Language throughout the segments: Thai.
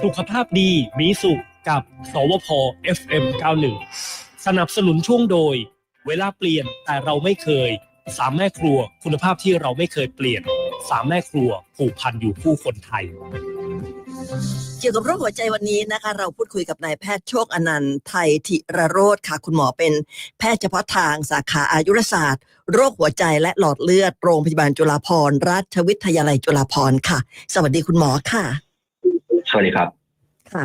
สุขภาพดีมีสุขกับ สวพ FM 91 สนับสนุนช่วงโดย เวลาเปลี่ยนแต่เราไม่เคย สามแม่ครัวคุณภาพที่เราไม่เคยเปลี่ยน สามแม่ครัวผูกพันอยู่คู่คนไทย เกี่ยวกับโรคหัวใจวันนี้นะคะ เราพูดคุยกับนายแพทย์โชคอนันต์ไทยธิระโรธค่ะ คุณหมอเป็นแพทย์เฉพาะทางสาขาอายุรศาสตร์ โรคหัวใจและหลอดเลือดโรงพยาบาลจุฬาภรณ์ราชวิทยาลัยจุฬาภรณ์ค่ะ สวัสดีคุณหมอค่ะ สวัสดีครับ ค่ะ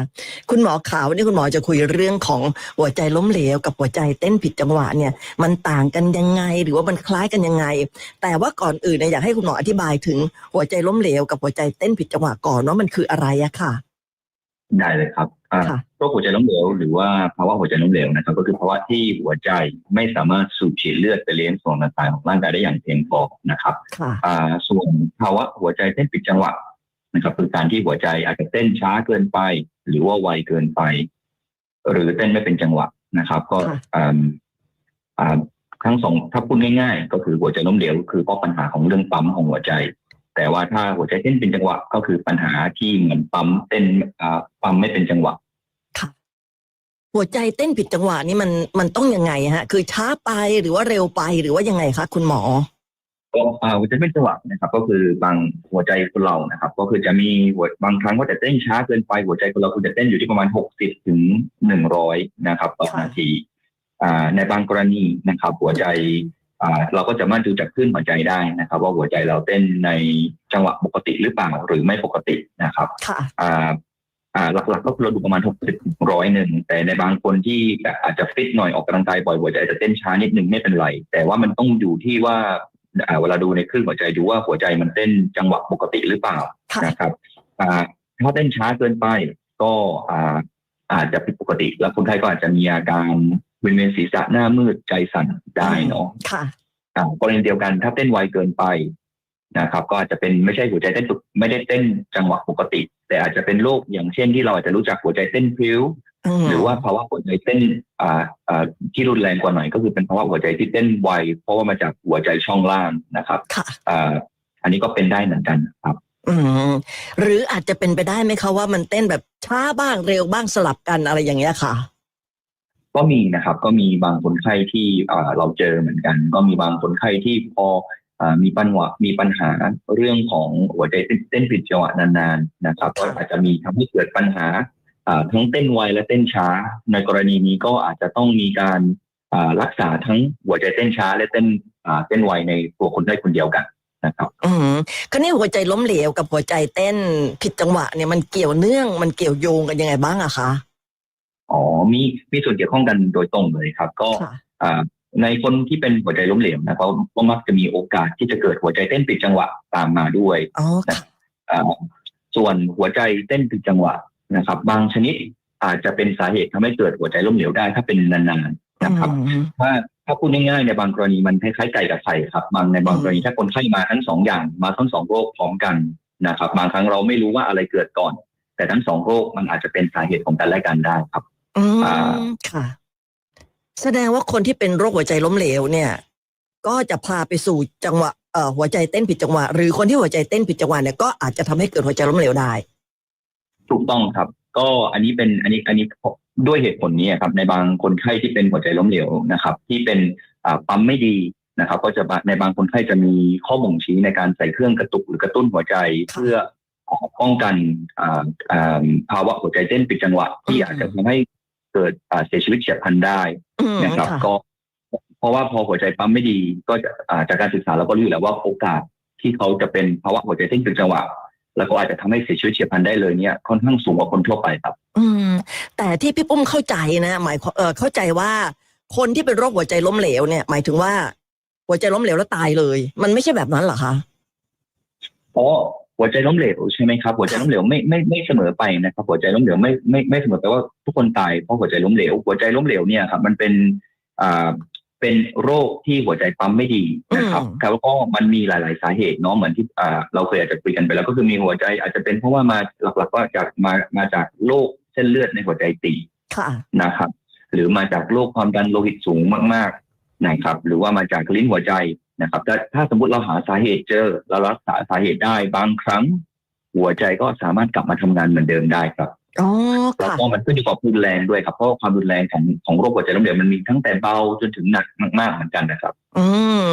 คุณหมอขาววันนี้คุณหมอจะคุยเรื่องของหัวใจล้มเหลวกับหัวใจเต้นผิดจังหวะเนี่ย มันต่างกันยังไงหรือว่ามันคล้ายกันยังไง แต่ว่าก่อนอื่นเนี่ยอยากให้คุณหมออธิบายถึงหัวใจล้มเหลวกับหัวใจเต้นผิดจังหวะก่อนว่ามันคืออะไรอะค่ะ ได้เลยครับอ่าค่ะโรคหัวใจล้มเหลวหรือว่าภาวะหัวใจล้มเหลวนะครับ ก็คือภาวะที่หัวใจไม่สามารถสูบฉีดเลือดไปเลี้ยงส่วนต่างๆของร่างกายได้อย่างเพียงพอนะครับค่ะอ่าส่วนภาวะหัวใจเต้นผิดจังหวะ นะครับคือการที่หัวใจอาจจะเต้นช้าเกินไป หรือว่าไวเกินไป หรือเต้นไม่เป็นจังหวะนะครับ ก็ค่ะอ่าอ่าทั้งสองถ้าพูดง่าย ๆ ก็คือหัวใจล้มเหลวคือเพราะปัญหาของเรื่องปั๊มของหัวใจ แต่ว่าถ้าหัวใจเต้นเป็นจังหวะ ก็คือปัญหาที่เหมือนปั๊มเต้นอ่าปั๊มไม่เป็นจังหวะค่ะหัวใจเต้นผิดจังหวะนี่มันมันต้องยังไงฮะ คือช้าไปหรือว่าเร็วไปหรือว่ายังไงคะคุณหมอ ก็อ่าหัวใจเป็นจังหวะนะครับ ก็คือบางหัวใจคนเรานะครับ ก็คือจะมีหัวบางครั้งก็จะเต้นช้าเกินไปหัวใจคนเราคือจะเต้นอยู่ที่ประมาณหกสิบถึงหนึ่งร้อยนะครับต่อค่ะนาทีอ่าในบางกรณีนะครับ หัวใจอ่าเราก็จะมาดูจากคลื่นหัวใจได้นะครับ ว่าหัวใจเราเต้นในจังหวะปกติหรือเปล่าหรือไม่ปกตินะครับค่ะอ่าอ่าหลักๆก็คือเราดูประมาณหกสิบร้อยหนึ่งแต่ในบางคนที่แบบอาจจะฟิตหน่อยออกกำลังกายบ่อยหัวใจอาจจะเต้นช้านิดนึงไม่เป็นไร แต่ว่ามันต้องอยู่ที่ว่าอ่า เวลาดูในคลื่นหัวใจดูว่าหัวใจมันเต้นจังหวะปกติหรือเปล่าค่ะนะครับอ่าถ้าเต้นช้าเกินไปก็อ่าอาจจะผิดปกติ แล้วคนไข้ก็อาจจะมีอาการวิงเวียนศีรษะหน้ามืดใจสั่นได้เนาะค่ะอ่ากรณีเดียวกันถ้าเต้นไวเกินไปนะครับ ก็อาจจะเป็นไม่ใช่หัวใจเต้นปกไม่ได้เต้นจังหวะปกติ แต่อาจจะเป็นโรคอย่างเช่นที่เราอาจจะรู้จักหัวใจเต้นพริ้วม หรือว่าภาวะหัวใจเต้นอ่าอ่าที่รุนแรงกว่าหน่อยก็คือเป็นภาวะหัวใจที่เต้นไวเพราะว่ามาจากหัวใจช่องล่างนะครับค่ะอ่าอันนี้ก็เป็นได้เหมือนกันครับ อืมหรืออาจจะเป็นไปได้ไหมคะว่ามันเต้นแบบช้าบ้างเร็วบ้างสลับกันอะไรอย่างเงี้ยค่ะ ก็มีนะครับ ก็มีบางคนไข้ที่อ่าเราเจอเหมือนกัน ก็มีบางคนไข้ที่พออ่ามีปัญหามีปัญหาเรื่องของหัวใจเต้นเต้นผิดจังหวะนานๆนะครับ ก็อาจจะมีทำให้เกิดปัญหาอ่า ทั้งเต้นไวและเต้นช้า ในกรณีนี้ก็อาจจะต้องมีการอ่ารักษาทั้งหัวใจเต้นช้า และเต้นอ่าเต้นไวในตัวคนไข้คนเดียวกันนะครับอืมคราวนี้หัวใจล้มเหลวกับหัวใจเต้นผิดจังหวะเนี่ยมันเกี่ยวเนื่องมันเกี่ยวโยงกันยังไงบ้างอะคะอ๋อมีมีส่วนเกี่ยวข้องกันโดยตรงเลยครับ ก็ค่ะอ่าในคนที่เป็นหัวใจล้มเหลวนะครับก็มักจะมีโอกาสที่จะเกิดหัวใจเต้นผิดจังหวะตามมาด้วยอ๋อค่ะอ่าส่วนหัวใจเต้นผิดจังหวะ นะครับ บางชนิดอาจจะเป็นสาเหตุทำให้เกิดหัวใจล้มเหลวได้ถ้าเป็นนานๆนะครับอืมถ้าถ้าพูดง่ายๆในบางกรณีมันคล้ายๆไก่กับไข่ครับ บางในบางกรณีถ้าคนไข้มาทั้งสองอย่างมาทั้งสองโรคพร้อมกันนะครับ บางครั้งเราไม่รู้ว่าอะไรเกิดก่อน แต่ทั้งสองโรคมันอาจจะเป็นสาเหตุของกันและกันได้ครับอืมอ่าค่ะ แสดงว่าคนที่เป็นโรคหัวใจล้มเหลวเนี่ย ก็จะพาไปสู่จังหวะเอ่อหัวใจเต้นผิดจังหวะ หรือคนที่หัวใจเต้นผิดจังหวะเนี่ยก็อาจจะทำให้เกิดหัวใจล้มเหลวได้ ถูกต้องครับ ก็อันนี้เป็นอันนี้อันนี้ด้วยเหตุผลนี้ครับในบางคนไข้ที่เป็นหัวใจล้มเหลวนะครับ ที่เป็นอ่าปั๊มไม่ดีนะครับ ก็จะในบางคนไข้จะมีข้อบ่งชี้ในการใส่เครื่องกระตุกหรือกระตุ้นหัวใจค่ะเพื่อป้องกันอ่าอ่าภาวะหัวใจเต้นผิดจังหวะ ที่อืมอาจจะทำให้เกิดอ่าเสียชีวิตเฉียบพลันได้อืมนะครับค่ะก็ เพราะว่าพอหัวใจปั๊มไม่ดีก็จะอ่าจากการศึกษาเราก็รู้อยู่แล้วว่าโอกาสที่เขาจะเป็นภาวะหัวใจเต้นผิดจังหวะ แล้วก็อาจจะทำให้เสียชีวิตเฉียบพลันได้เลยเนี่ยค่อนข้างสูงกว่าคนทั่วไปครับ อืม แต่ที่พี่ปุ้มเข้าใจนะ หมายความเออเข้าใจว่า คนที่เป็นโรคหัวใจล้มเหลวเนี่ย หมายถึงว่า หัวใจล้มเหลวแล้วตายเลย มันไม่ใช่แบบนั้นเหรอคะเพราะหัวใจล้มเหลวใช่ไหมครับหัวใจล้มเหลวไม่ไม่ไม่เสมอไปนะครับ หัวใจล้มเหลวไม่ไม่ไม่เสมอไปว่าทุกคนตายเพราะหัวใจล้มเหลวหัวใจล้มเหลวเนี่ยครับมันเป็นอ่า เป็นโรคที่หัวใจปั๊มไม่ดีนะครับอืมแล้วก็มันมีหลาย ๆ สาเหตุเนาะเหมือนที่อ่าเราเคยอาจจะคุยกันไปแล้วก็คือมีหัวใจอาจจะเป็นเพราะว่ามาหลัก ๆ ก็จากมามาจากโรคเส้นเลือดในหัวใจตีบค่ะนะครับ หรือมาจากโรคความดันโลหิตสูงมากๆนะครับ หรือว่ามาจากลิ้นหัวใจนะครับแต่ถ้าสมมติเราหาสาเหตุเจอเรารักษาสาเหตุได้บางครั้ง หัวใจก็สามารถกลับมาทำงานเหมือนเดิมได้ครับอ๋อ แล้วค่ะก็มันขึ้นอยู่กับความรุนแรงด้วยครับเพราะว่าความรุนแรงของของโรคหัวใจล้มเหลวมันมีตั้งแต่เบาจนถึงหนักมากๆเหมือนกันนะครับ อืม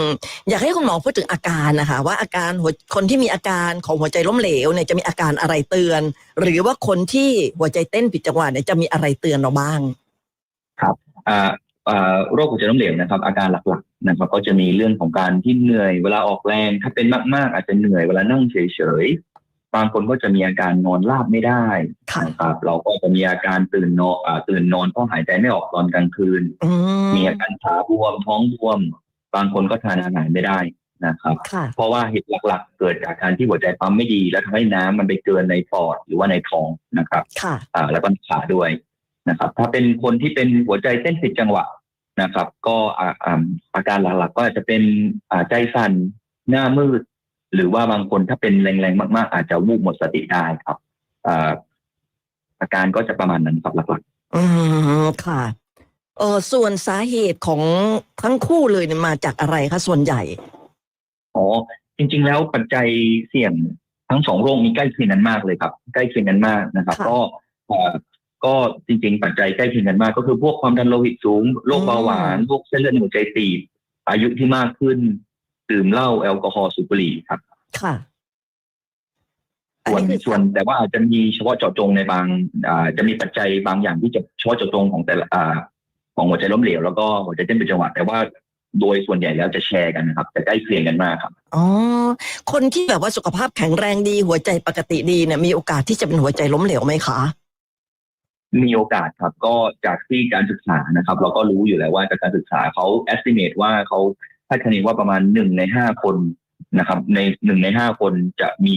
อยากให้คุณหมอพูดถึงอาการนะคะ ว่าอาการหัวคนที่มีอาการของหัวใจล้มเหลวเนี่ยจะมีอาการอะไรเตือน หรือว่าคนที่หัวใจเต้นผิดจังหวะเนี่ยจะมีอะไรเตือนเราบ้างอ่าอ่าโรคหัวใจล้มเหลวนะครับ อาการหลักๆนะครับก็จะมีเรื่องของการที่เหนื่อยเวลาออกแรงถ้าเป็นมาก ๆ อาจจะเหนื่อยเวลานั่งเฉยๆ บางคนก็จะมีอาการนอนราบไม่ได้ค่ะนะครับเราก็จะมีอาการตื่นนอนอ่าตื่นนอนเพราะหายใจไม่ออกตอนกลางคืนอืมมีอาการขาบวมท้องบวม บางคนก็ทานอาหารไม่ได้นะครับค่ะเพราะว่าเหตุหลักๆ เกิดจากการที่หัวใจปั๊มไม่ดี แล้วทำให้น้ำมันไปเกินในปอดหรือว่าในท้องนะครับค่ะอ่าแล้วก็ขาด้วยนะครับ ถ้าเป็นคนที่เป็นหัวใจเต้นผิดจังหวะนะครับ ก็อ่าอ่าอาการหลักๆก็อาจจะเป็นอ่าใจสั่นหน้ามืด หรือว่าบางคนถ้าเป็นแรงๆมากๆ อาจจะวูบหมดสติได้ครับอ่าอาการก็จะประมาณนั้นครับหลักอืมค่ะเออส่วนสาเหตุของทั้งคู่เลยเนี่ยมาจากอะไรคะส่วนใหญ่ๆอ๋อ จริง ๆ แล้วปัจจัยเสี่ยงทั้งสองโรคมีใกล้เคียงกันมากเลยครับ ใกล้เคียงกันมากนะครับค่ะก็อ่าก็จริง ๆ ปัจจัยใกล้เคียงกันมาก ก็คือพวกความดันโลหิตสูงโรคเบาหวานพวกเส้นเลือดในหัวใจตีบอายุที่มากขึ้น ดื่มเหล้าแอลกอฮอล์สูบบุหรี่ครับ ค่ะอัส่วนคือส่วนแต่ว่าอาจจะมีเฉพาะเจาะจงในบางอ่าจะมีปัจจัยบางอย่างที่จะเฉพาะเจาะจงของแต่ละอ่าของหัวใจล้มเหลวแล้วก็หัวใจเต้นเป็นจังหวะแต่ว่าโดยส่วนใหญ่แล้วจะแชร์กันนะครับจะใกล้เคียงกันมากครับอ๋อคนที่แบบว่าสุขภาพแข็งแรงดีหัวใจปกติดีเนี่ยมีโอกาสที่จะเป็นหัวใจล้มเหลวไหมคะมีโอกาสครับก็จากที่การศึกษานะครับ เราก็รู้อยู่แล้วว่าจากการศึกษาเขา estimate ว่าเขา คาดคะเนว่าประมาณหนึ่งในห้าคนนะครับ ในหนึ่งในห้าคนจะมี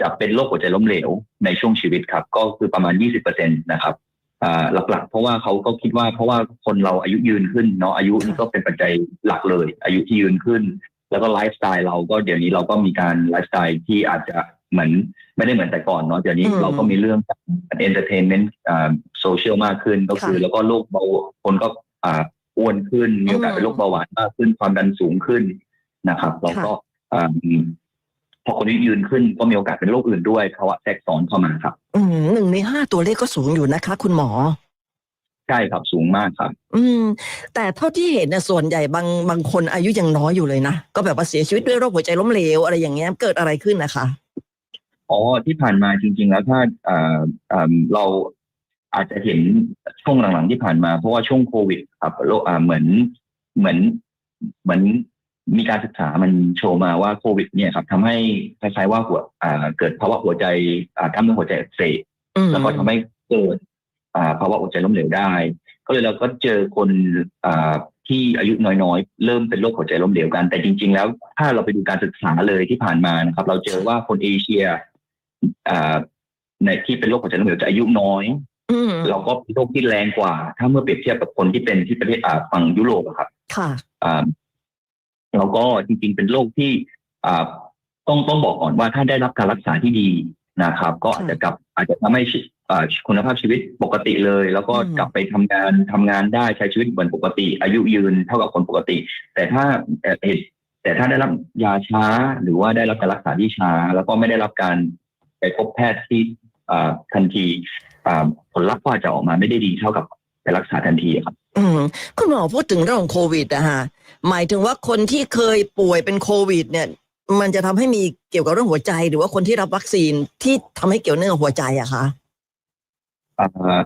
จะเป็นโรคหัวใจล้มเหลวในช่วงชีวิตครับ ก็คือประมาณยี่สิบเปอร์เซ็นตนะครับอ่าหลักๆ เพราะว่าเขาก็คิดว่าเพราะว่าคนเราอายุยืนขึ้นเนาะอายุนี่ก็เป็นปัจจัยหลักเลย อายุที่ยืนขึ้น แล้วก็ไลฟ์สไตล์เราก็เดี๋ยวนี้เราก็มีการไลฟ์สไตล์ที่อาจจะเหมือนไม่ได้เหมือนแต่ก่อนเนาะเดี๋ยวนี้อืมเราก็มีเรื่องการเอนเตอร์เทนเมนต์โซเชียลมากขึ้นก็คือค่ะแล้วก็โรคเบาคนก็ อ่าอ้วนขึ้น มีโอกาสอืมเป็นโรคเบาหวานมากขึ้นความดันสูงขึ้นนะครับแล้วก็อ่าพอคนที่ยืนขึ้นก็มีโอกาสเป็นโรคอื่นด้วยภาวะแทรกซ้อนเข้ามาครับ อืมหนึ่งในห้าตัวเลขก็สูงอยู่นะคะ คุณหมอใช่ครับสูงมากครับ อืม แต่เท่าที่เห็นเนี่ยส่วนใหญ่บางบางคนอายุยังน้อยอยู่เลยนะก็แบบว่าเสียชีวิตด้วยโรคหัวใจล้มเหลวอะไรอย่างเงี้ยเกิดอะไรขึ้นนะคะอ๋อที่ผ่านมาจริง ๆ แล้วถ้าเอ่อเอ่อเรา อาจจะเห็นช่วงหลังๆที่ผ่านมา เพราะว่าช่วงโควิดครับโรคอ่าเหมือนเหมือนเหมือนมีการศึกษามันโชว์มาว่าโควิด เนี่ยครับทำให้คล้ายๆว่าหัวอ่าเกิดภาวะหัวใจอ่ากล้ามเนื้อหัวใจอักเสบอืมแล้วก็ทำให้เกิดอ่าภาวะหัวใจล้มเหลวได้ ก็เลยเราก็เจอคนอ่าที่อายุน้อยๆ เริ่มเป็นโรคหัวใจล้มเหลวกัน แต่จริง ๆ แล้วถ้าเราไปดูการศึกษาเลยที่ผ่านมานะครับ เราเจอว่าคนเอเชียอ่าในที่เป็นโรคหัวใจล้มเหลวจะอายุน้อยอืม เราก็เป็นโรคที่แรงกว่า ถ้าเมื่อเปรียบเทียบกับคนที่เป็นที่ประเทศอ่าฝั่งยุโรปอะครับ ค่ะอ่าแล้วก็จริง ๆ เป็นโรคที่อ่าต้องต้องบอกก่อนว่าถ้าได้รับการรักษาที่ดีนะครับ ก็อาจจะกลับอาจจะทำให้ชีอ่าคุณภาพชีวิตปกติเลย แล้วก็อืมกลับไปทำงานทำงานได้ใช้ชีวิตเหมือนปกติ อายุยืนเท่ากับคนปกติ แต่ถ้าเอ่อเหตุแต่ถ้าได้รับยาช้าหรือว่าได้รับการรักษาที่ช้า แล้วก็ไม่ได้รับการไปพบแพทย์ที่อ่าทันทีอ่า ผลลัพธ์ก็อาจจะออกมาไม่ได้ดีเท่ากับไปรักษาทันทีครับอืมคุณหมอพูดถึงเรื่องของโควิดนะฮะหมายถึงว่าคนที่เคยป่วยเป็นโควิด เนี่ย มันจะทำให้มีเกี่ยวกับเรื่องหัวใจ หรือว่าคนที่รับวัคซีนที่ทำให้เกี่ยวเนื่องกับหัวใจอะคะอ่า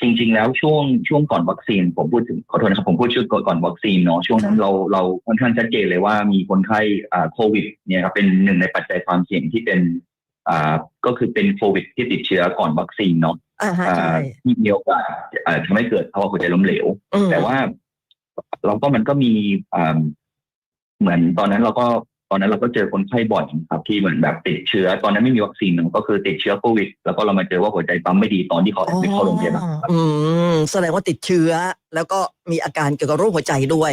จริง ๆ แล้วช่วงช่วงก่อนวัคซีน ผมพูดถึงขอโทษนะครับผมพูดชื่อก่อนก่อนวัคซีนเนาะช่วงนั้นเราเราค่อนข้างชัดเจนเลยว่ามีคนไข้อ่าโควิด เนี่ยครับเป็นหนึ่งในปัจจัยความเสี่ยงที่เป็นอ่าก็คือเป็นโควิดที่ติดเชื้อก่อนวัคซีนเนาะ อ่าฮะอ่าใช่ที่มีโอกาสอ่าทำให้เกิดภาวะหัวใจล้มเหลวอืมแต่ว่าเราก็มันก็มีอ่าเหมือนตอนนั้นเราก็ตอนนั้นเราก็เจอคนไข้บ่อยครับที่เหมือนแบบติดเชื้อ ตอนนั้นไม่มีวัคซีนก็คือติดเชื้อโควิด แล้วก็เรามาเจอว่าหัวใจปั๊มไม่ดีตอนที่เขาแอดมิทเข้าโรงพยาบาลครับอืมแสดงว่าติดเชื้อ แล้วก็มีอาการเกี่ยวกับโรคหัวใจด้วย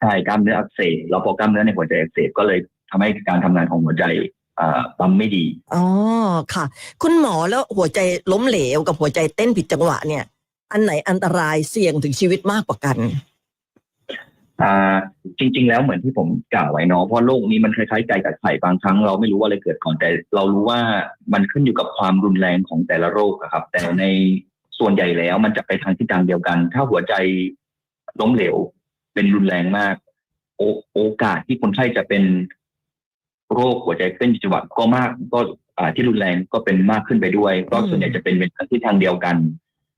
ใช่กล้ามเนื้ออักเสบแล้วพอกล้ามเนื้อในหัวใจอักเสบก็เลยทำให้การทำงานของหัวใจอ่า ปั๊มไม่ดี อ๋อค่ะ คุณหมอแล้วหัวใจล้มเหลวกับหัวใจเต้นผิดจังหวะเนี่ย อันไหนอันตรายเสี่ยงถึงชีวิตมากกว่ากันอ่าจริง ๆ แล้วเหมือนที่ผมกล่าวไว้เนาะเพราะโรคนี้มันคล้ายๆไก่กับไข่บางครั้งเราไม่รู้ว่าอะไรเกิดก่อนแต่ เรารู้ว่ามันขึ้นอยู่กับความรุนแรงของแต่ละโรคอะครับ แต่ในส่วนใหญ่แล้วมันจะไปทางทิศทางเดียวกัน ถ้าหัวใจล้มเหลวเป็นรุนแรงมาก โอโอกาสที่คนไข้จะเป็น โรคหัวใจเต้นจังหวะก็มากก็อ่าที่รุนแรงก็เป็นมากขึ้นไปด้วย ก็ส่วนใหญ่จะเป็นเป็นทางทิศทางเดียวกัน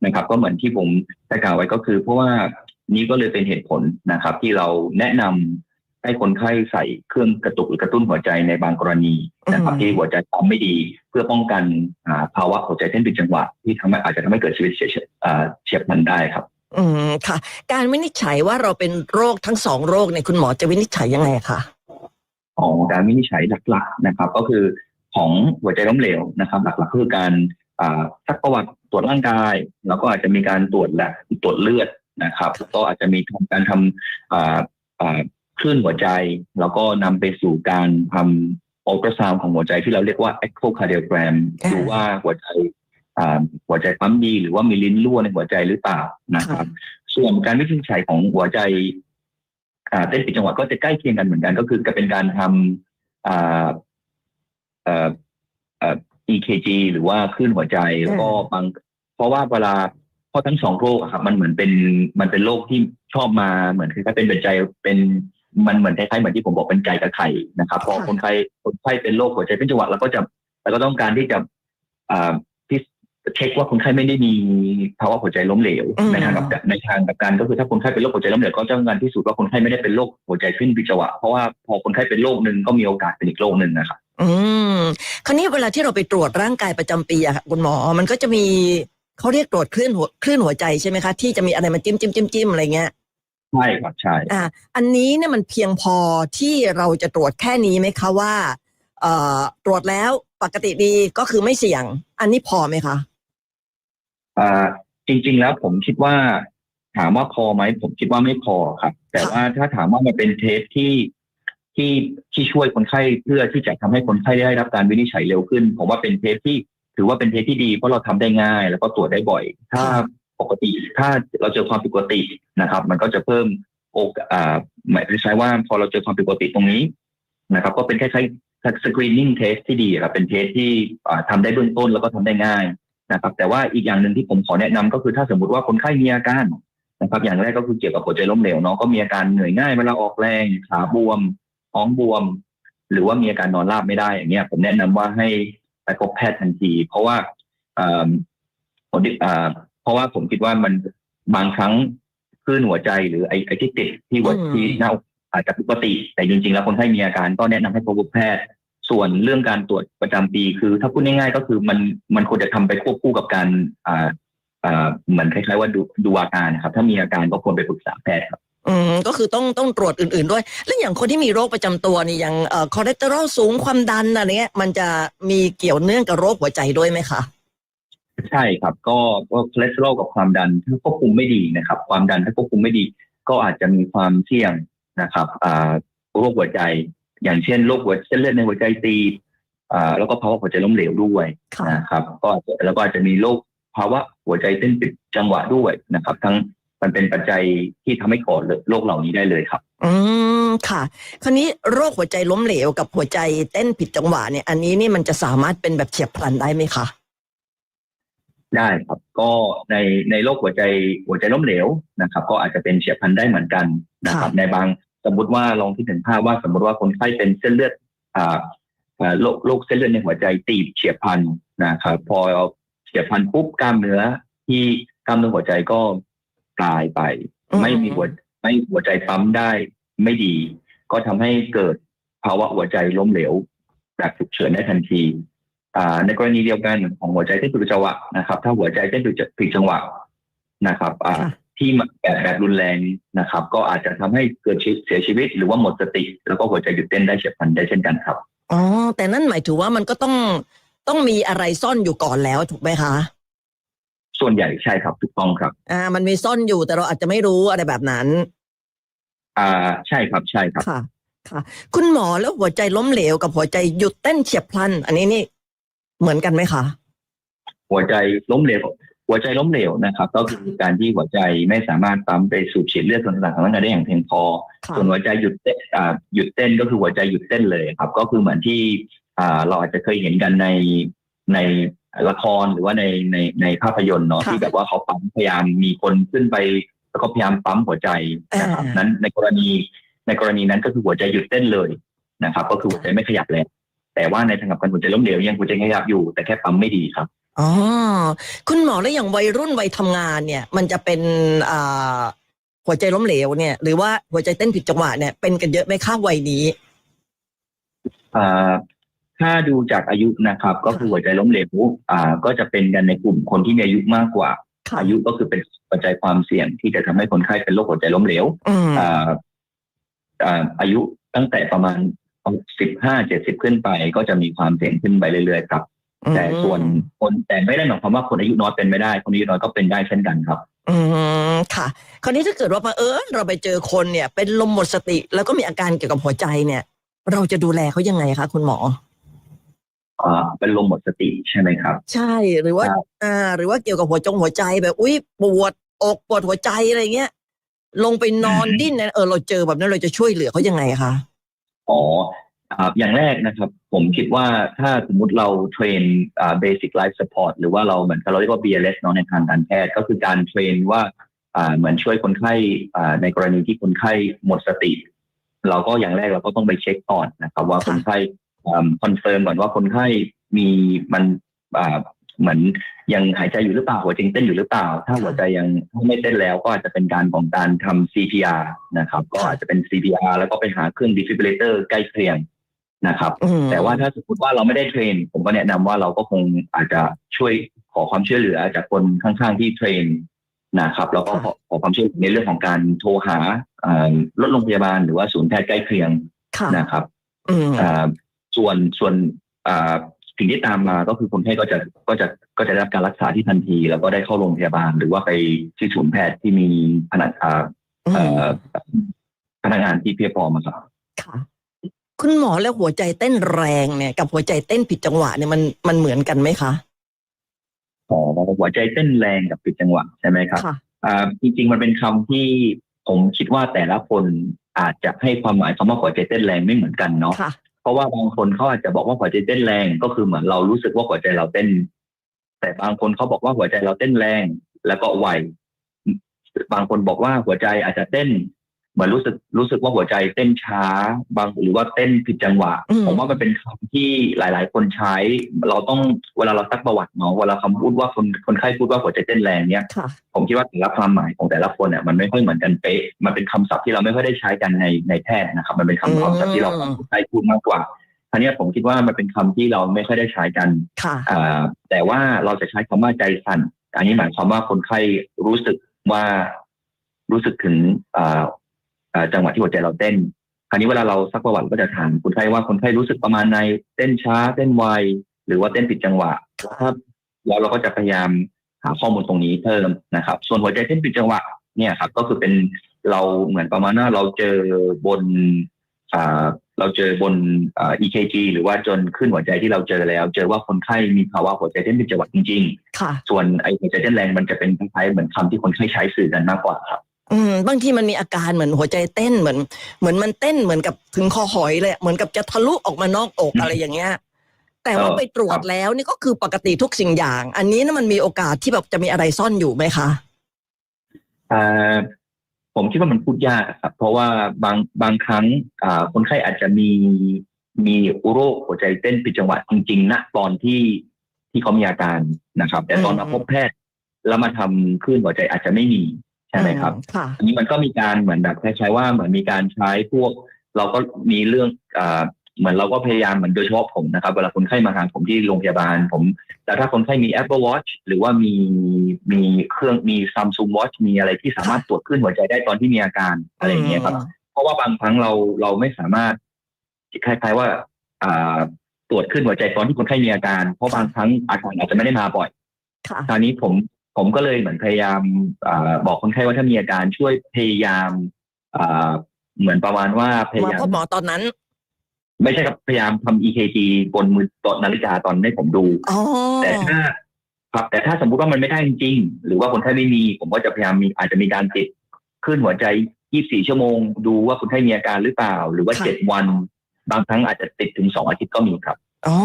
นะครับ ก็เหมือนที่ผมได้กล่าวไว้ก็คือ เพราะว่านี้ก็เลยเป็นเหตุผลนะครับ ที่เราแนะนำให้คนไข้ใส่เครื่องกระตุกหรือกระตุ้นหัวใจในบางกรณีนะครับอืมที่หัวใจปั๊มไม่ดีเพื่อป้องกันอ่าภาวะหัวใจเต้นผิดจังหวะ ที่ทำให้อาจจะทำให้เกิดชีวิตเฉียดอ่าเฉียบพลันได้ครับ อืมค่ะ การวินิจฉัยว่าเราเป็นโรคทั้งสองโรคเนี่ยคุณหมอจะวินิจฉัยยังไงคะ ของการวินิจฉัยหลักๆนะครับ ก็คือของหัวใจล้มเหลวนะครับ หลักๆก็คือการอ่าซักประวัติตรวจร่างกาย แล้วก็อาจจะมีการตรวจแลบตรวจเลือดนะครับแล้วก็อาจจะมีการทำอ่าอ่าคลื่นหัวใจ แล้วก็นำไปสู่การทำอัลตราซาวด์ของหัวใจที่เราเรียกว่า echocardiogram อ่าดูว่าหัวใจอ่าหัวใจปั๊มดี หรือว่ามีลิ้นรั่วในหัวใจหรือเปล่านะครับ ส่วนการวินิจฉัยของหัวใจอ่า เต้นผิดจังหวะก็จะใกล้เคียงกันเหมือนกัน ก็คือจะเป็นการทำอ่าเอ่อเอ่อ EKG หรือว่าคลื่นหัวใจแล้วก็บางเพราะว่าเวลาเพราะทั้งสองโรคอะครับมันเหมือนเป็นมันเป็นโรคที่ชอบมาเหมือนคล้ายๆเป็นเป็นใจเป็นมันเหมือนคล้ายๆเหมือนที่ผมบอกเป็นไก่กับไข่นะครับพอค่ะคนไข้คนไข้เป็นโรคหัวใจเป็นจังหวะเราก็จะเราก็ต้องการที่จะอ่าที่ เช็คว่าคนไข้ไม่ได้มีภาวะหัวใจล้มเหลวอืมในทางกับในทางกับการก็คือถ้าคนไข้เป็นโรคหัวใจล้มเหลวก็จะต้องการพิสูจน์ว่าคนไข้ไม่ได้เป็นโรคหัวใจขึ้นผิดจังหวะเพราะว่าพอคนไข้เป็นโรคหนึ่งก็มีโอกาสเป็นอีกโรคหนึ่งนะครับอืมคราวนี้เวลาที่เราไปตรวจร่างกายประจำปีอะค่ะคุณหมอมันก็จะมีเขาเรียกตรวจคลื่นหัวคลื่นหัวใจใช่ไหมคะที่จะมีอะไรมาจิ้มจิ้มจิ้มจิ้มอะไรเงี้ยใช่ครับใช่อ่าอันนี้เนี่ยมันเพียงพอที่เราจะตรวจแค่นี้ไหมคะว่า เอ่อตรวจแล้วปกติดีก็คือไม่เสี่ยง อันนี้พอไหมคะ อ่าจริง ๆ แล้วผมคิดว่า ถามว่าพอไหมผมคิดว่าไม่พอครับ แต่ว่าถ้าถามว่ามันเป็นเทสที่ที่ที่ช่วยคนไข้เพื่อที่จะทำให้คนไข้ได้รับการวินิจฉัยเร็วขึ้น ผมว่าเป็นเทสที่ถือว่าเป็นเทสที่ดีเพราะเราทำได้ง่าย แล้วก็ตรวจได้บ่อย ถ้าปกติถ้าเราเจอความผิดปกตินะครับ มันก็จะเพิ่มโอกาสอ่าหมายใช้ว่าพอเราเจอความผิดปกติตรงนี้นะครับ ก็เป็นคล้ายๆสกรีนนิ่งเทสที่ดีครับเป็นเทสที่อ่าทำได้เบื้องต้นแล้วก็ทำได้ง่าย นะครับแต่ว่าอีกอย่างหนึ่งที่ผมขอแนะนำก็คือถ้าสมมติว่าคนไข้มีอาการนะครับอย่างแรกก็คือเกี่ยวกับหัวใจล้มเหลวเนาะก็มีอาการเหนื่อยง่ายเวลาออกแรงขาบวมท้องบวม หรือว่ามีอาการนอนราบไม่ได้อย่างเงี้ยผมแนะนำว่าให้ไปพบแพทย์ทันที เพราะว่าเอ่อผลที่อ่าเพราะว่าผมคิดว่ามันบางครั้งคลื่นหัวใจหรือไอ้ไอ้ที่ติดที่หัวอืมที่หน้าอกอาจจะปกติ แต่จริงๆแล้วคนไข้มีอาการก็แนะนำให้พบแพทย์ ส่วนเรื่องการตรวจประจำปีคือ ถ้าพูดง่ายๆก็คือมันมันควรจะทำไปควบคู่กับการอ่าอ่าเหมือนคล้ายๆว่าดูดูอาการนะครับ ถ้ามีอาการก็ควรไปปรึกษาแพทย์ครับอืมก็คือต้องต้องตรวจอื่น ๆด้วย แล้วอย่างคนที่มีโรคประจำตัวนี่อย่างเอ่อคอเลสเตอรอลสูงความดันอะไรเงี้ยมันจะมีเกี่ยวเนื่องกับโรคหัวใจด้วยไหมคะใช่ครับก็ก็คอเลสเตอรอลกับความดันถ้าควบคุมไม่ดีนะครับ ความดันถ้าควบคุมไม่ดี ก็อาจจะมีความเสี่ยงนะครับอ่าโรคหัวใจ อย่างเช่นโรคหัวเส้นเลือดในหัวใจตีบอ่าแล้วก็ภาวะหัวใจล้มเหลวด้วยค่ะนะครับ ก็อาจจะแล้วก็อาจจะมีโรคภาวะหัวใจเต้นผิดจังหวะด้วยนะครับ ทั้งมันเป็นปัจจัยที่ทำให้ก่อโรคเหล่านี้ได้เลยครับ อืมค่ะ คราวนี้โรคหัวใจล้มเหลวกับหัวใจเต้นผิดจังหวะเนี่ย อันนี้นี่มันจะสามารถเป็นแบบเฉียบพลันได้ไหมคะได้ครับก็ในในโรคหัวใจหัวใจล้มเหลวนะครับ ก็อาจจะเป็นเฉียบพลันได้เหมือนกันนะครับค่ะในบาง สมมติว่าลองคิดถึงภาพว่าสมมติว่าคนไข้เป็นเส้นเลือดอ่าอ่าโรคโรคเส้นเลือดในหัวใจตีบเฉียบพลันนะครับพอเฉียบพลันปุ๊บกล้ามเนื้อที่กล้ามเนื้อหัวใจก็ตายไปอืมไม่มีหัวไม่หัวใจปั๊มได้ไม่ดี ก็ทำให้เกิดภาวะหัวใจล้มเหลวแบบฉุกเฉินได้ทันทีอ่าในกรณีเดียวกันของหัวใจเต้นผิดจังหวะนะครับ ถ้าหัวใจเต้นผิดจังหวะนะครับอ่าค่ะ ที่มันแบบแบบรุนแรงนะครับ ก็อาจจะทำให้เกิดชีเสียชีวิต หรือว่าหมดสติ แล้วก็หัวใจหยุดเต้นได้เฉียบพลันได้เช่นกันครับอ๋อแต่นั่นหมายถึงว่ามันก็ต้องต้องมีอะไรซ่อนอยู่ก่อนแล้วถูกไหมคะ ส่วนใหญ่ใช่ครับถูกต้องครับ อ่า มันมีซ่อนอยู่แต่เราอาจจะไม่รู้อะไรแบบนั้น อ่าใช่ครับใช่ครับค่ะ ค่ะ คุณหมอแล้วหัวใจล้มเหลวกับหัวใจหยุดเต้นเฉียบพลัน อันนี้นี่เหมือนกันไหมคะหัวใจล้มเหลว หัวใจล้มเหลวนะครับ ก็คือการที่หัวใจไม่สามารถปั๊มไปสูบฉีดเลือดส่วนต่างๆของร่างกายได้อย่างเพียงพอค่ะส่วนหัวใจหยุดเต้นอ่าหยุดเต้นก็คือหัวใจหยุดเต้นเลยครับ ก็คือเหมือนที่อ่าเราอาจจะเคยเห็นกันในในละครหรือว่าในในในภาพยนตร์เนาะค่ะที่แบบว่าเขาปั๊มพยายามมีคนขึ้นไปแล้วก็พยายามปั๊มหัวใจนะครับอ่านั้นั้นในกรณีในกรณีนั้นก็คือหัวใจหยุดเต้นเลยนะครับ ก็คือหัวใจไม่ขยับแล้วแต่ว่าในทางกลับกันหัวใจล้มเหลวยังหัวใจขยับอยู่แต่แค่ปั๊มไม่ดีครับ อ๋อ คุณหมอแล้วอย่างวัยรุ่นวัยทำงานเนี่ย มันจะเป็นอ่าหัวใจล้มเหลวเนี่ย หรือว่าหัวใจเต้นผิดจังหวะเนี่ยเป็นกันเยอะไหมข้ามวัยนี้ อ่าถ้าดูจากอายุนะครับ ก็คือหัวใจล้มเหลวอ่า ก็จะเป็นกันในกลุ่มคนที่มีอายุมากกว่า ค่ะ อายุก็คือเป็นปัจจัยความเสี่ยงที่จะทำให้คนไข้เป็นโรคหัวใจล้มเหลวอืมอ่าอ่าอายุตั้งแต่ประมาณสิบห้าเจ็ดสิบขึ้นไป ก็จะมีความเสี่ยงขึ้นไปเรื่อยๆครับ แต่ส่วนคนแต่ไม่ได้หมายความว่าคนอายุน้อยเป็นไม่ได้ คนอายุน้อยก็เป็นได้เช่นกันครับ อืมค่ะ คราวนี้ถ้าเกิดว่าเผอิญเราไปเจอคนเนี่ย เป็นลมหมดสติ แล้วก็มีอาการเกี่ยวกับหัวใจเนี่ย เราจะดูแลเขายังไงคะคุณหมออ่าเป็นลมหมดสติใช่ไหมครับ ใช่หรือว่าครับอ่า หรือว่าเกี่ยวกับหัวจงหัวใจแบบอุ้ยปวดอกปวดหัวใจอะไรเงี้ยลงไปนอนดิ้นเนี่ยเออเราเจอแบบนั้นเราจะช่วยเหลือเขายังไงคะอ๋อ อย่างแรกนะครับ ผมคิดว่าถ้าสมมุติเราเทรนอ่า basic life support หรือว่าเราเหมือนเราเรียกว่า BLS เนาะในทางการแพทย์ก็คือการเทรนว่าเหมือนช่วยคนไข้ในกรณีที่คนไข้หมดสติ เราก็อย่างแรกเราก็ต้องไปเช็คก่อนนะครับ ว่าคนไข้คอนเฟิร์มก่อนว่าคนไข้มีมันเหมือนยังหายใจอยู่หรือเปล่าหัวใจเต้นอยู่หรือเปล่า ถ้าหัวใจยังไม่เต้นแล้วก็อาจจะเป็นการของการทำ CPR นะครับ ก็อาจจะเป็น CPR แล้วก็ไปหาเครื่อง defibrillator ใกล้เคียง นะครับอืมแต่ว่าถ้าสมมติว่าเราไม่ได้เทรน ผมก็แนะนำว่าเราก็คงอาจจะช่วยขอความช่วยเหลือจากคนข้างๆที่เทรนนะครับแล้วก็ขอขอความช่วยเหลือในเรื่องของการโทรหาเอ่อรถโรงพยาบาลหรือว่าศูนย์แพทย์ใกล้เคียงค่ะนะครับอืมอ่าส่วนส่วนอ่าสิ่งที่ตามมาก็คือคนไข้ก็จะก็จะก็จะได้รับการรักษาที่ทันที แล้วก็ได้เข้าโรงพยาบาล หรือว่าไปที่ศูนย์แพทย์ที่มีพนักอ่าอืเอ่มอพนักงานที่เพียบพร้อมอะครับ ค่ะคุณหมอแล้วหัวใจเต้นแรงเนี่ยกับหัวใจเต้นผิดจังหวะเนี่ยมันมันเหมือนกันไหมคะอ๋อหัวใจเต้นแรงกับผิดจังหวะใช่ไหมครับค่ะอ่าจริงๆมันเป็นคำที่ผมคิดว่าแต่ละคนอาจจะให้ความหมายคำว่าหัวใจเต้นแรงไม่เหมือนกันเนาะค่ะเพราะว่าบางคนเขาอาจจะบอกว่าหัวใจเต้นแรงก็คือเหมือนเรารู้สึกว่าหัวใจเราเต้น แต่บางคนเขาบอกว่าหัวใจเราเต้นแรงแล้วก็ไวบางคนบอกว่าหัวใจอาจจะเต้น เหมือนรู้สึกรู้สึกว่าหัวใจเต้นช้าบางหรือว่าเต้นผิดจังหวะอืมผมว่ามันเป็นคำที่หลาย ๆ คนใช้ เราต้องเวลาเราซักประวัติเนาะเวลาคำพูดว่าคนคนไข้พูดว่าหัวใจเต้นแรงเนี้ยค่ะผมคิดว่าแต่ละความหมายของแต่ละคนเนี่ยมันไม่ค่อยเหมือนกันเป๊ะมันเป็นคำศัพท์ที่เราไม่ค่อยได้ใช้กันในในแพทย์นะครับ มันเป็นคำอืมคำศัพท์ที่เราใช้พูดมากกว่าทีนี้ผมคิดว่ามันเป็นคำที่เราไม่ค่อยได้ใช้กันค่ะอ่าแต่ว่าเราจะใช้คำว่าใจสั่น อันนี้หมายความว่าคนไข้รู้สึกว่ารู้สึกถึงอ่าอ่า จังหวะที่หัวใจเราเต้น คราวนี้เวลาเราซักประวัติก็จะถามคนไข้ว่าคนไข้รู้สึกประมาณในเต้นช้า เต้นไว หรือว่าเต้นผิดจังหวะค่ะแล้วเราก็จะพยายามหาข้อมูลตรงนี้เพิ่มนะครับ ส่วนหัวใจเต้นผิดจังหวะเนี่ยครับ ก็คือเป็นเราเหมือนประมาณว่าเราเจอบนอ่าเราเจอบนอ่า EKG หรือว่าจนขึ้นหัวใจที่เราเจอแล้ว เจอว่าคนไข้มีภาวะหัวใจเต้นผิดจังหวะจริงค่ะๆส่วนไอ้หัวใจเต้นแรงมันจะเป็นคล้ายๆเหมือนคำที่คนไข้ใช้สื่อกันมากกว่าครับ อืมบางทีมันมีอาการเหมือนหัวใจเต้นเหมือน เหมือนมันเต้นเหมือนกับถึงคอหอยเลยอะเหมือนกับจะทะลุออกมานอกอกอืมอะไรอย่างเงี้ย แต่ว่าเออไปตรวครัจบแล้วนี่ก็คือปกติทุกสิ่งอย่าง อันนี้นะมันมีโอกาสที่แบบจะมีอะไรซ่อนอยู่ไหมคะอ่าผมคิดว่ามันพูดยากครับเพราะว่าบางบางครั้งอ่าคนไข้อาจจะมีมีโรคหัวใจเต้นผิดจังหวะจริงๆณตอนที่ที่เขามีอาการนะครับ แต่ตอนอืมมาพบแพทย์แล้วมาทำคลื่นหัวใจอาจจะไม่มี ใช่ไหมครับอืค่ะอันนี้มันก็มีการเหมือนแบบคล้ายๆว่าเหมือนมีการใช้พวก เราก็มีเรื่องอ่าเหมือนเราก็พยายามเหมือนโดยเฉพาะผมนะครับเวลาคนไข้มาหาผมที่โรงพยาบาลผม แต่ถ้าคนไข้มี Apple Watch หรือว่ามีมีเครื่องมี Samsung Watch มีอะไรที่สามารถตรวจคลื่นหัวใจได้ตอนที่มีอาการอะไรอย่างเงี้ยครับ เพราะว่าบางครั้งเราเราไม่สามารถคล้ายๆว่าอ่าตรวจขึ้นหัวใจตอนที่คนไข้มีอาการ เพราะบางครั้งอาการอาจจะไม่ได้มาบ่อยค่ะคราวนี้ผม ผมก็เลยเหมือนพยายามอาบอกคนไข้ว่าถ้ามีอาการช่วยพยายามอ่าเหมือนประมาณว่าพมายายามพบหมอตอนนั้น ไม่ใช่ครับพยายามทำ EKG บนมือตอนนาฬิกาตอนให้ผมดูอ๋อแต่ถ้าครับแต่ถ้าสมมุติว่ามันไม่ได้จริงๆหรือว่าคนไข้ไม่มี ผมก็จะพยายามมีอาจจะมีการติดขึ้นหัวใจ 24 ชั่วโมง ดูว่าคนไข้มีอาการหรือเปล่า หรือว่าค่ะ7วัน บางครั้งอาจจะติดถึง 2 อาทิตย์ก็มีครับ อ๋อ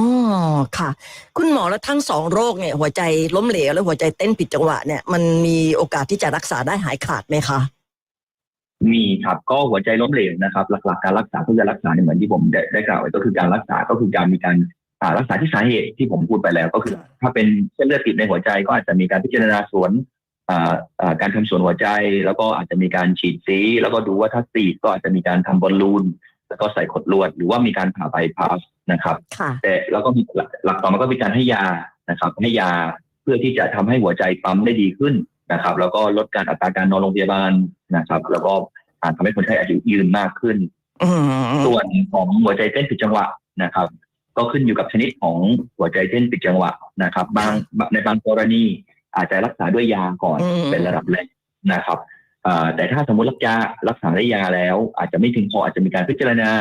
ค่ะ คุณหมอแล้วทั้งสองโรคเนี่ย หัวใจล้มเหลวและหัวใจเต้นผิดจังหวะเนี่ย มันมีโอกาสที่จะรักษาได้หายขาดไหมคะ มีครับก็หัวใจล้มเหลวนะครับ หลักๆการรักษาเพื่อจะรักษาเนี่ยเหมือนที่ผมได้ได้กล่าวไว้ก็คือการรักษาก็คือการมีการอ่ารักษาที่สาเหตุที่ผมพูดไปแล้วก็คือค่ะถ้าเป็นเส้นเลือดติดในหัวใจก็อาจจะมีการพิจารณาสวนอ่าอ่าการทำสวนหัวใจ แล้วก็อาจจะมีการฉีดซีแล้วก็ดูว่าถ้าตีบก็อาจจะมีการทำบอลลูน แล้วก็ใส่ขดลวด หรือว่ามีการผ่าไบพาสนะครับค่ะแต่แล้วก็มีหลักหลักต่อมาก็มีการให้ยานะครับ ให้ยาเพื่อที่จะทำให้หัวใจปั๊มได้ดีขึ้นนะครับ แล้วก็ลดการอัตราการนอนโรงพยาบาลนะครับ แล้วก็อาจทำให้คนไข้อายุยืนมากขึ้นอืมส่วนของหัวใจเต้นผิดจังหวะนะครับ ก็ขึ้นอยู่กับชนิดของหัวใจเต้นผิดจังหวะนะครับ บางในบางกรณีอาจจะรักษาด้วยยาก่อนอืมเป็นระดับแรกนะครับเอ่อ แต่ถ้าสมมติรักยารักษาได้ยาแล้ว อาจจะไม่ถึงพออาจจะมีการพิจารณา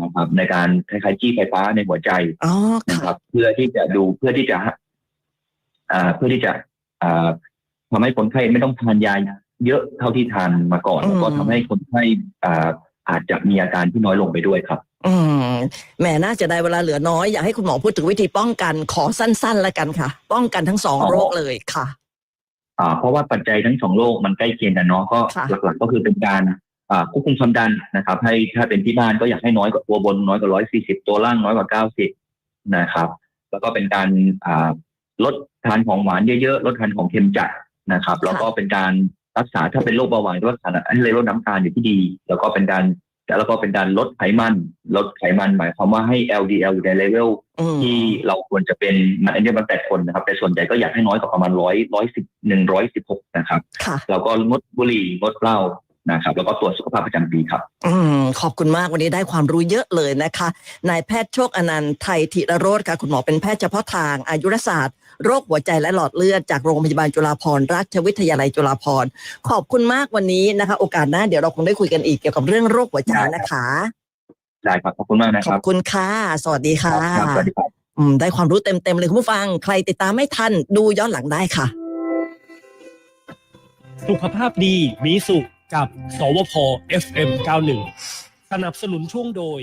นะครับ ในการคล้ายๆจี้ไฟฟ้าในหัวใจอ๋อนะคค่ะรับ เพื่อที่จะดูเพื่อที่จะอ่าเพื่อที่จะอ่าทำให้คนไข้ไม่ต้องทานยาเยอะเท่าที่ทานมาก่อนอืมแล้วก็ทำให้คนไข้อ่าอาจจะมีอาการที่น้อยลงไปด้วยครับ อืมแหมน่าจะได้เวลาเหลือน้อย อยากให้คุณหมอพูดถึงวิธีป้องกันขอสั้นๆแล้วกันค่ะ ป้องกันทั้งสองอ๋อโรคเลยค่ะอ่า เพราะว่าปัจจัยทั้งสองโรคมันใกล้เคียงกันเนาะก็ค่ะหลักๆก็คือเป็นการอ่าควบคุมความดันนะครับ ให้ถ้าเป็นที่บ้านก็อยากให้น้อยกว่าตัวบนน้อยกว่าร้อยสี่สิบตัวล่างน้อยกว่าเก้าสิบนะครับ แล้วก็เป็นการอ่าลดทานของหวานเยอะๆลดทานของเค็มจัดนะครับ แล้วก็เป็นการรักษาถ้าเป็นโรคเบาหวานก็รักษาให้เลเวลน้ำตาลอยู่ที่ดี แล้วก็เป็นการ แล้วก็เป็นการลดไขมัน ลดไขมันหมายความว่าให้ LDL อยู่ในเลเวลอืมที่เราควรจะเป็นมันอันนี้มันแต่คนนะครับ แต่ส่วนใหญ่ก็อยากให้น้อยกว่าประมาณร้อยร้อยสิบหนึ่งร้อยสิบหกนะครับค่ะแล้วก็งดบุหรี่งดเหล้านะครับแล้วก็ตรวจสุขภาพประจำปีครับ อืมขอบคุณมากวันนี้ได้ความรู้เยอะเลยนะคะนายแพทย์โชคอนันต์ไทยธิรโรธค่ะ คุณหมอเป็นแพทย์เฉพาะทางอายุรศาสตร์ โรคหัวใจและหลอดเลือดจากโรงพยาบาลจุฬาภรณราชวิทยาลัยจุฬาภรณ์ขอบคุณมากวันนี้นะคะ โอกาสหน้าเดี๋ยวเราคงได้คุยกันอีกเกี่ยวกับเรื่องโรคหัวใจนะคะได้ครับขอบคุณมากนะขคอรับบคุณค่ะสวัสดีค่ะครับสวัสดีครับอืมได้ความรู้เต็มๆเลยคุณผู้ฟัง ใครติดตามไม่ทันดูย้อนหลังได้ค่ะ สุขภาพดีมีสุขกับ สวพ FM 91 สนับสนุนช่วงโดย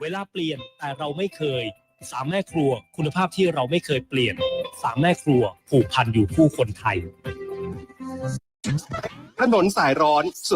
เวลาเปลี่ยนแต่เราไม่เคย สามแม่ครัวคุณภาพที่เราไม่เคยเปลี่ยน สามแม่ครัวผูกพันอยู่คู่คนไทย ถนนสายร้อนสุ